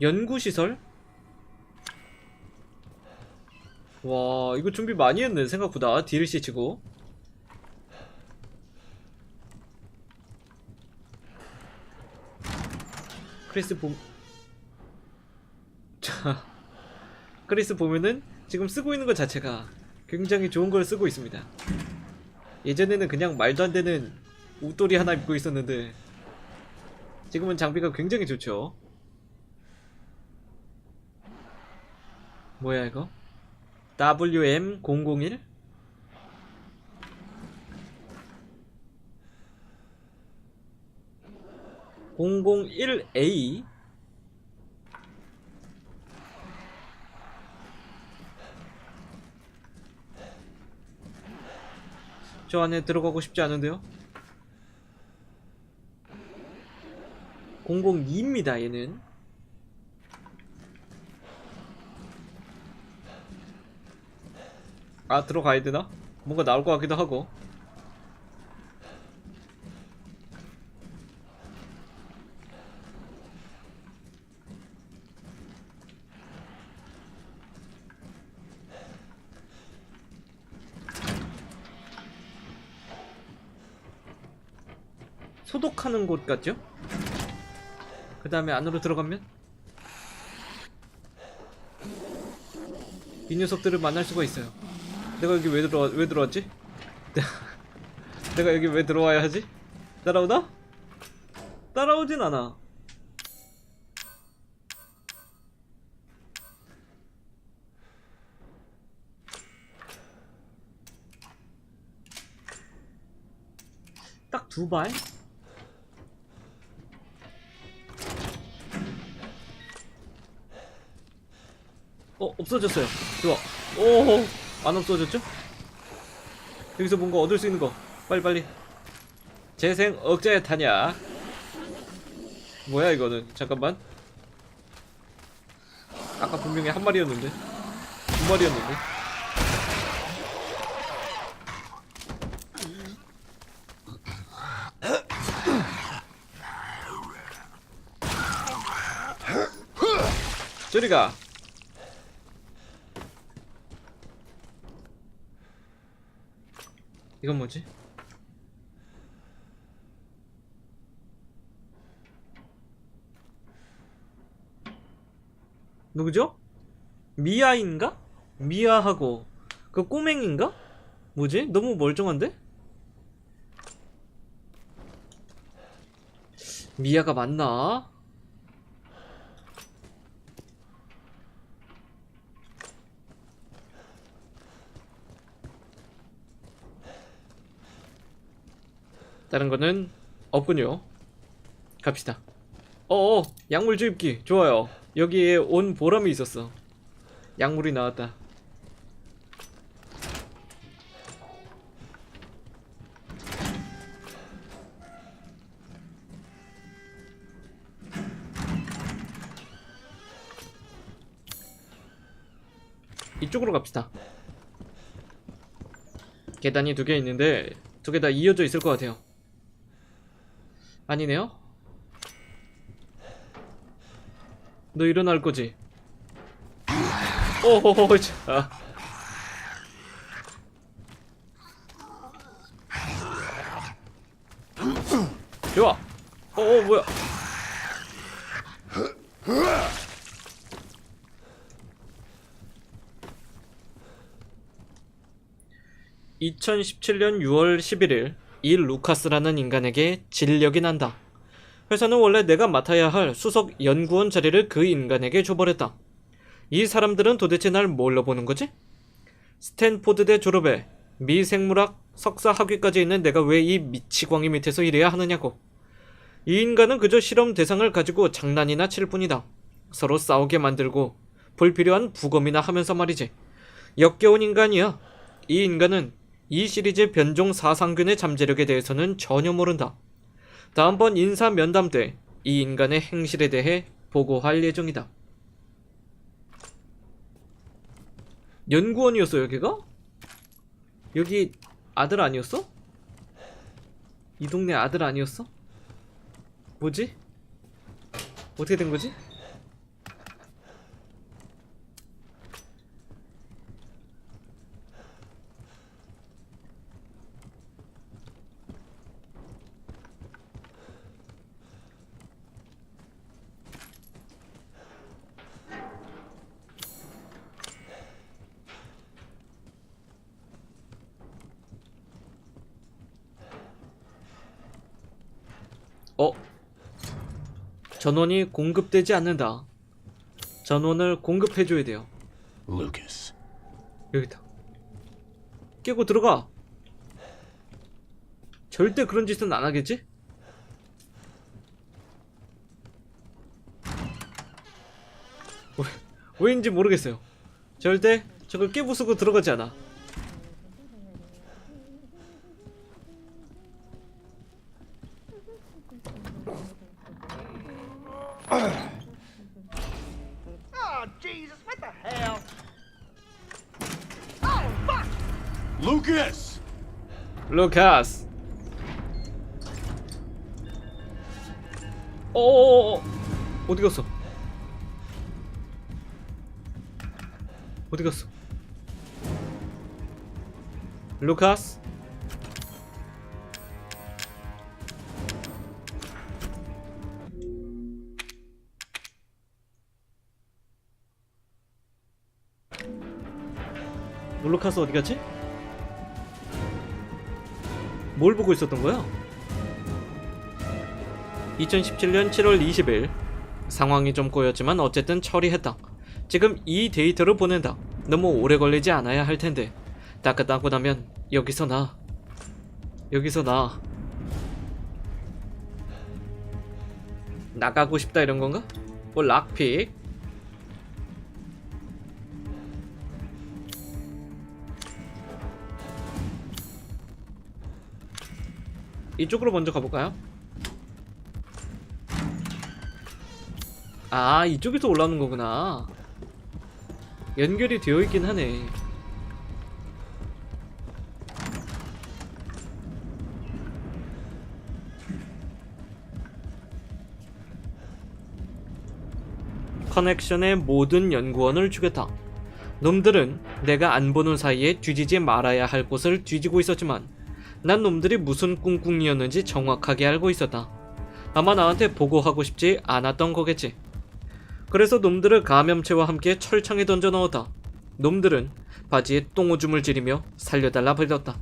연구시설? 와 이거 준비 많이 했네 생각보다. DLC 치고. 크리스 봄... 자 크리스 보면은 지금 쓰고 있는 것 자체가 굉장히 좋은 걸 쓰고 있습니다. 예전에는 그냥 말도 안 되는 웃돌이 하나 입고 있었는데 지금은 장비가 굉장히 좋죠 뭐야 이거? WM001? (001A) 저 안에 들어가고 싶지 않은데요? 002입니다 얘는 아 들어가야 되나? 뭔가 나올 것 같기도 하고 소독하는 곳 같죠? 그 다음에 안으로 들어가면 이 녀석들을 만날 수가 있어요 내가 여기 왜 들어와 왜 들어왔지? 내가 여기 왜 들어와야 하지? 따라오나? 따라오진 않아. 딱 두 발? 어 없어졌어요. 좋아. 오, 안 없어졌죠? 여기서 뭔가 얻을 수 있는 거 빨리 빨리. 재생 억제 타냐? 뭐야 이거는? 잠깐만. 아까 분명히 한 마리였는데 두 마리였는데. 저리 가. 이건 뭐지? 누구죠? 미아인가? 미아하고 그 꼬맹인가? 뭐지? 너무 멀쩡한데? 미아가 맞나? 다른 거는 없군요. 갑시다. 어어, 약물 주입기. 좋아요. 여기에 온 보람이 있었어. 약물이 나왔다. 이쪽으로 갑시다. 계단이 두 개 있는데 두 개 다 이어져 있을 것 같아요. 아니네요? 너 일어날 거지? 오호호 자 좋아 어어 뭐야 2017년 6월 11일 이 루카스라는 인간에게 진력이 난다. 회사는 원래 내가 맡아야 할 수석 연구원 자리를 그 인간에게 줘버렸다. 이 사람들은 도대체 날 뭘로 보는 거지? 스탠포드대 졸업에 미생물학 석사 학위까지 있는 내가 왜 이 미치광이 밑에서 일해야 하느냐고. 이 인간은 그저 실험 대상을 가지고 장난이나 칠 뿐이다. 서로 싸우게 만들고 불필요한 부검이나 하면서 말이지. 역겨운 인간이야. 이 인간은 이 시리즈 변종 사상균의 잠재력에 대해서는 전혀 모른다. 다음번 인사 면담 때 이 인간의 행실에 대해 보고할 예정이다. 연구원이었어 여기가? 여기 아들 아니었어? 이 동네 아들 아니었어? 뭐지? 어떻게 된 거지? 전원이 공급되지 않는다. 전원을 공급해줘야 돼요. Lucas. 여기다. 깨고 들어가. 절대 그런 짓은 안 하겠지? 왜, 왜인지 모르겠어요. 절대 저걸 깨부수고 들어가지 않아. 루카스. 어 어디 갔어? 어디 갔어? 루카스? 루카스 어디 갔지? 뭘 보고 있었던 거야? 2017년 7월 20일 상황이 좀 꼬였지만 어쨌든 처리했다. 지금 이 데이터를 보낸다. 너무 오래 걸리지 않아야 할 텐데 따끈따고 나면 여기서 나 여기서 나 나가고 싶다 이런 건가? 뭐 락픽 이쪽으로 먼저 가볼까요? 아 이쪽에서 올라오는 거구나. 연결이 되어 있긴 하네. 커넥션의 모든 연구원을 주겠다. 놈들은 내가 안 보는 사이에 뒤지지 말아야 할 곳을 뒤지고 있었지만 난 놈들이 무슨 꿍꿍이었는지 정확하게 알고 있었다. 아마 나한테 보고하고 싶지 않았던 거겠지. 그래서 놈들을 감염체와 함께 철창에 던져 넣었다. 놈들은 바지에 똥오줌을 지리며 살려달라 불렀다.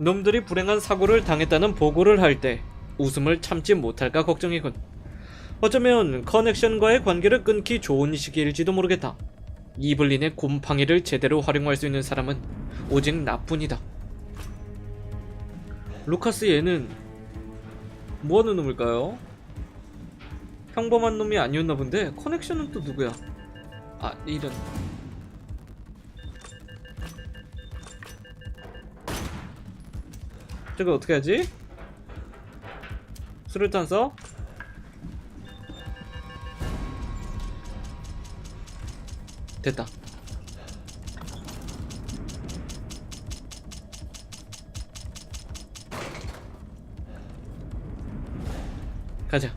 놈들이 불행한 사고를 당했다는 보고를 할 때 웃음을 참지 못할까 걱정이군. 어쩌면 커넥션과의 관계를 끊기 좋은 시기일지도 모르겠다. 이블린의 곰팡이를 제대로 활용할 수 있는 사람은 오직 나뿐이다. 루카스 얘는 뭐하는 놈일까요? 평범한 놈이 아니었나 본데 커넥션은 또 누구야? 아 이런 저거 어떻게 하지? 수류탄 써? 됐다 가자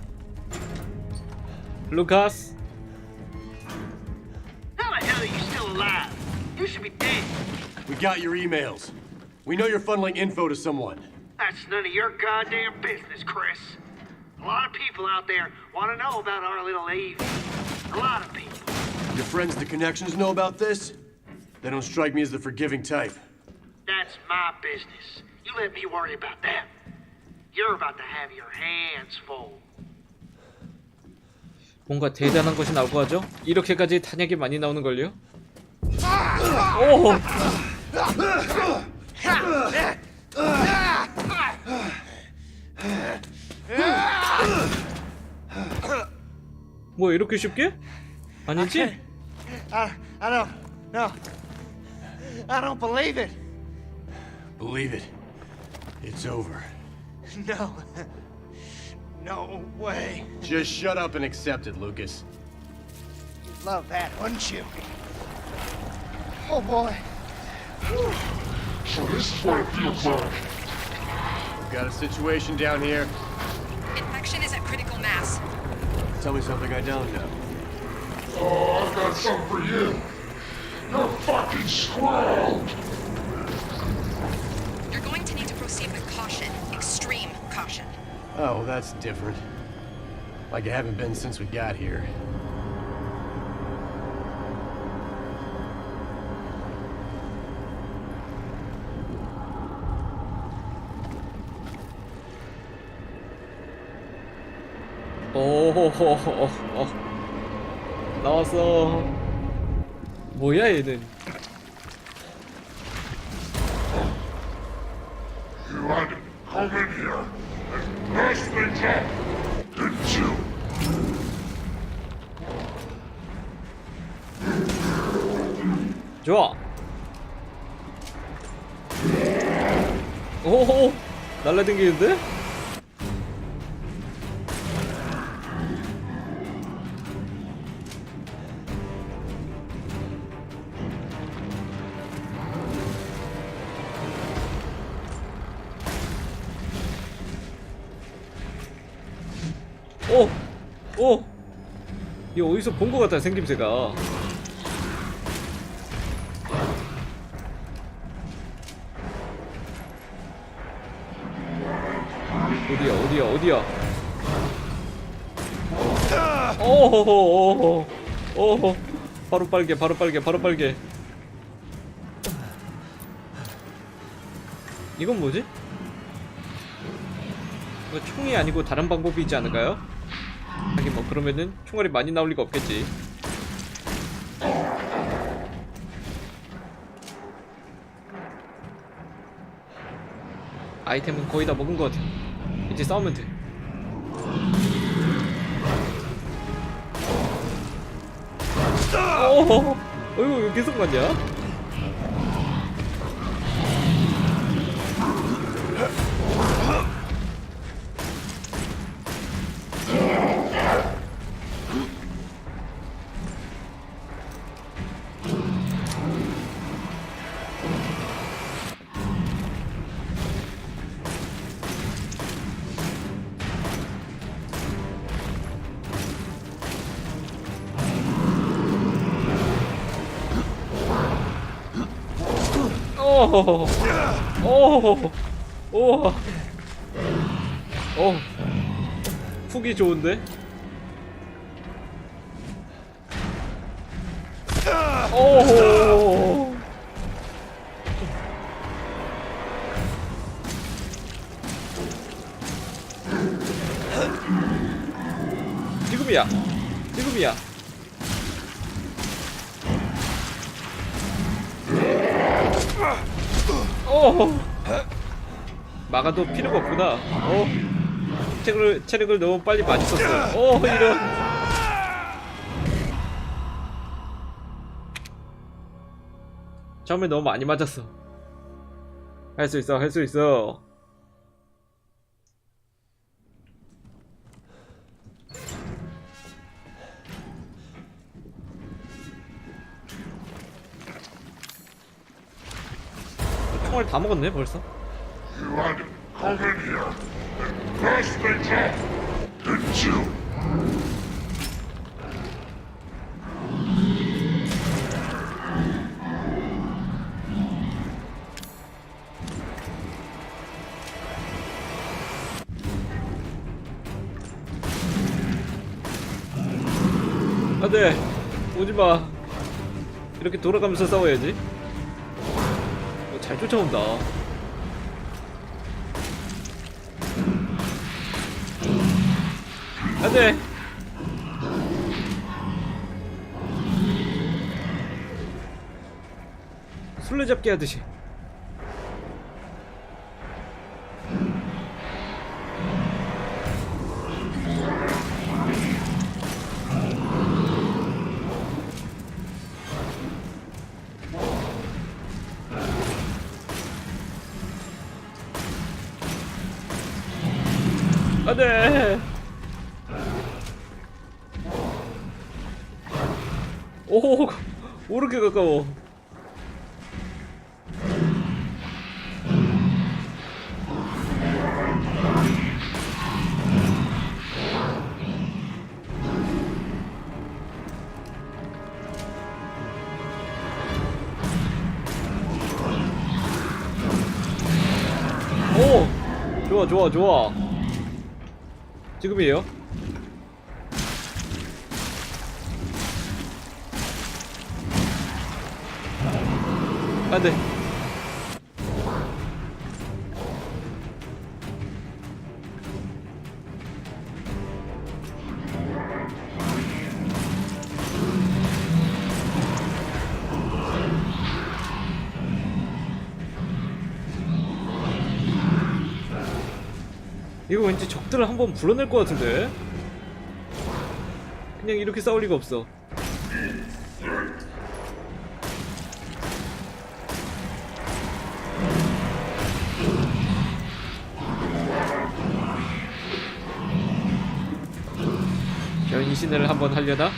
루카스 How the hell are you still alive? You should be dead. We got your emails. We know you're funneling info to someone. That's none of your goddamn business, Chris. A lot of people out there want to know about our little Evie. A lot of people. Your friends, the connections, know about this? They don't strike me as the forgiving type. That's my business. You let me worry about that. You're about to have your hands full. 뭔가 대단한 것이 나올 거 같죠? 이렇게까지 탄약이 많이 나오는 걸요? 오! 뭐 이렇게 쉽게? 아니지? I, I don't, no. I don't believe it. Believe it. It's over. No. No way. Just shut up and accept it, Lucas. You'd love that, wouldn't you? Oh boy. So this is what it feels like. We've got a situation down here. Infection is at critical mass. Tell me something I don't know. Oh, I've got something for you. You're fucking squirrel. Oh, that's different. Like it haven't been since we got here. 오호호호 어. 나왔어 뭐야 얘는 날라댕기는데? 오! 오! 이거 어디서 본 것 같다 생김새가 어디야 오호호호호. 오호. 바로 빨개 바로 빨개 바로 빨개. 이건 뭐지? 이거 총이 아니고 다른 방법이 있지 않을까요? 하긴 뭐 그러면은 총알이 많이 나올 리가 없겠지. 아이템은 거의 다 먹은 것 같아. 이제 싸우면 돼 어이구 왜 계속 맞냐? 오호호호 오호호호 오호 오 훅이 좋은데? 오호 지금이야 지금이야 어. 막아도 필요가 없구나. 어. 체력을 체력을 너무 빨리 많이 썼어. 어 이런. 처음에 너무 많이 맞았어. 할 수 있어 할 수 있어 총알 다 먹었네 벌써? 안돼 오지마 이렇게 돌아가면서 싸워야지 어, 잘 쫓아온다. 안돼. 술래잡기 하듯이 좋아 좋아 좋아. 지금이에요? 안돼 이거 왠지 적들을 한번 불러낼 것 같은데 그냥 이렇게 싸울 리가 없어 변신을 한번 하려나?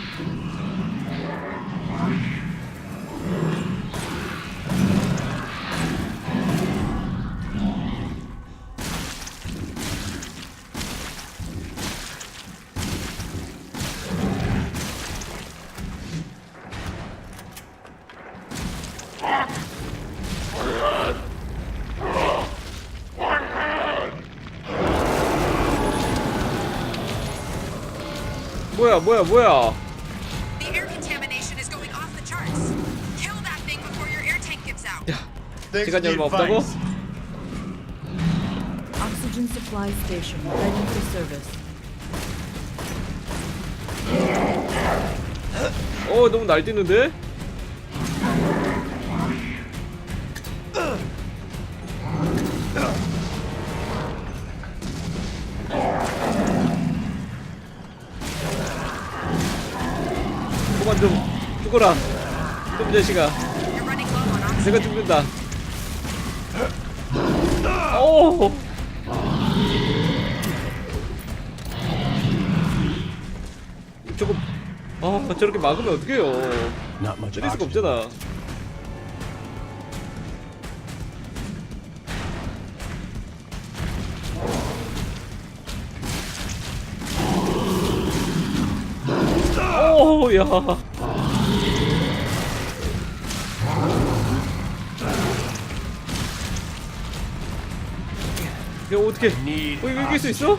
뭐야 뭐야 뭐야 The air contamination is going off the charts. Kill that thing before your air tank gives out. Thanks for 시간이 the 얼마 없다고? advice. Oxygen supply station ready for service. 어 너무 날뛰는데? 죽어라 좀 자식아. 내가 죽는다 오 저거 아 저렇게 막으면 어떡해요 때릴 수가. 없잖아 오야 야 어떻게 어 이거 이길 수 있어?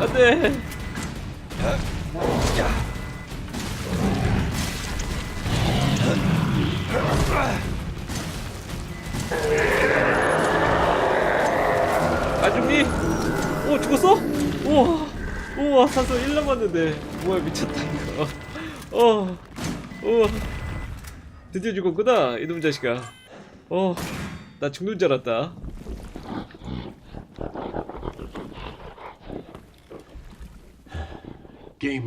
안돼. 아줌미 오 죽었어? 우와. 우와 산소 1 남았는데. 뭐야 미쳤다 이거. 어 우와 드디어 죽었구나 이놈 자식아 어나 죽는 줄 알았다 Game.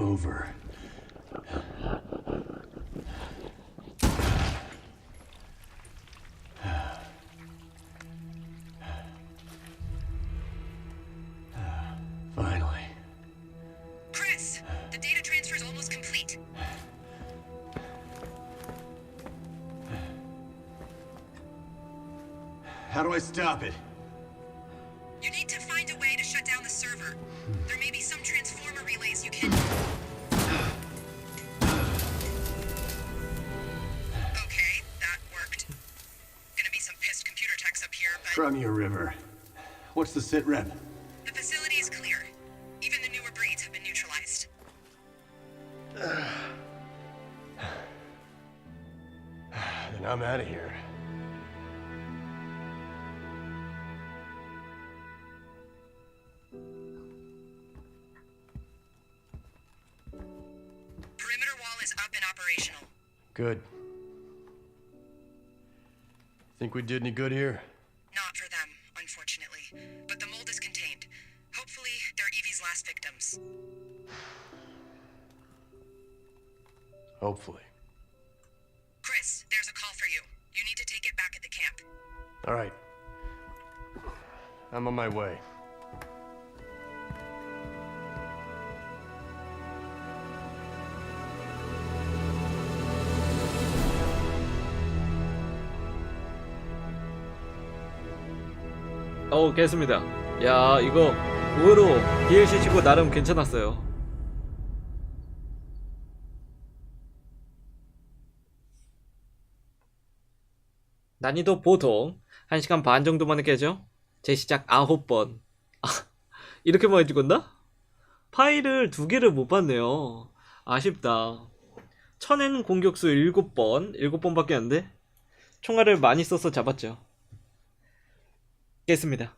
How do I stop it? You need to find a way to shut down the server. There may be some transformer relays you can. Okay, that worked. Gonna be some pissed computer techs up here, but Crimea River. What's the sit rep? Is up and operational. Good. Think we did any good here? Not for them, unfortunately. But the mold is contained. Hopefully, they're Evie's last victims. Hopefully. Chris, there's a call for you. You need to take it back at the camp. All right. I'm on my way. 어 깼습니다 야 이거 의외로 DLC 치고 나름 괜찮았어요 난이도 보통 1시간 반 정도 만에 깨죠? 재시작 9번 아, 이렇게 많이 죽었나? 파일을 두 개를 못 봤네요 아쉽다 천엔 공격수 7번 7번밖에 안 돼? 총알을 많이 써서 잡았죠 깼습니다